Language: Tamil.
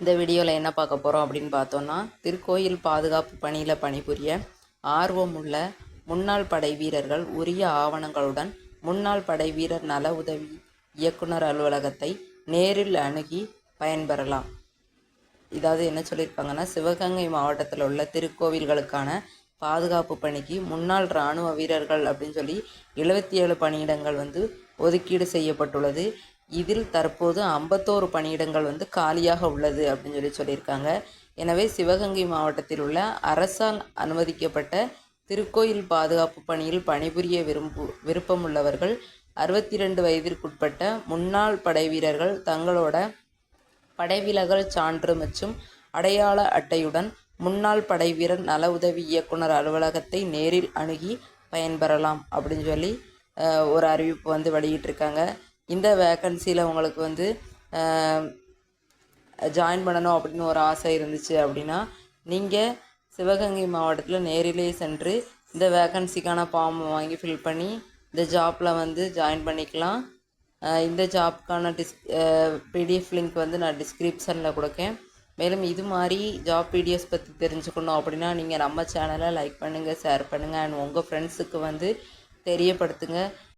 இந்த வீடியோவில் என்ன பார்க்க போகிறோம் அப்படின்னு பார்த்தோன்னா திருக்கோயில் பாதுகாப்பு பணியில் பணிபுரிய ஆர்வமுள்ள முன்னாள் படை வீரர்கள் உரிய ஆவணங்களுடன் முன்னாள் படை வீரர் நல உதவி இயக்குனர் அலுவலகத்தை நேரில் அணுகி பயன்பெறலாம். இதாவது என்ன சொல்லியிருக்காங்கன்னா சிவகங்கை மாவட்டத்தில் உள்ள திருக்கோவில்களுக்கான பாதுகாப்பு பணிக்கு முன்னாள் இராணுவ வீரர்கள் அப்படின்னு சொல்லி எழுபத்தி ஏழு பணியிடங்கள் வந்து ஒதுக்கீடு செய்யப்பட்டுள்ளது. இதில் தற்போது ஐம்பத்தோரு பணியிடங்கள் வந்து காலியாக உள்ளது அப்படின்னு சொல்லி சொல்லியிருக்காங்க. எனவே சிவகங்கை மாவட்டத்தில் உள்ள அரசால் அனுமதிக்கப்பட்ட திருக்கோயில் பாதுகாப்பு பணியில் பணிபுரிய விரும்பு விருப்பமுள்ளவர்கள் அறுபத்தி ரெண்டு வயதிற்குட்பட்ட முன்னாள் படை வீரர்கள் தங்களோட படைவிலகல் சான்று மற்றும் அடையாள அட்டையுடன் முன்னாள் படைவீரர் நல உதவி இயக்குனர் அலுவலகத்தை நேரில் அணுகி பயன்பெறலாம் அப்படின்னு சொல்லி ஒரு அறிவிப்பு வந்து வெளியிட்டிருக்காங்க. இந்த வேக்கன்சியில் உங்களுக்கு வந்து ஜாயின் பண்ணணும் அப்படின்னு ஒரு ஆசை இருந்துச்சு அப்படின்னா நீங்கள் சிவகங்கை மாவட்டத்தில் நேரிலே சென்று இந்த வேக்கன்சிக்கான ஃபார்ம் வாங்கி ஃபில் பண்ணி இந்த ஜாப்பில் வந்து ஜாயின் பண்ணிக்கலாம். இந்த ஜாப்க்கான டிஸ் பிடிஎஃப் லிங்க் வந்து நான் டிஸ்கிரிப்ஷனில் கொடுக்கேன். மேலும் இது மாதிரி ஜாப் வீடியோஸ் பற்றி தெரிஞ்சுக்கணும் அப்படின்னா நீங்கள் நம்ம சேனலை லைக் பண்ணுங்கள் ஷேர் பண்ணுங்கள் அண்ட் உங்கள் ஃப்ரெண்ட்ஸுக்கு வந்து தெரியப்படுத்துங்க.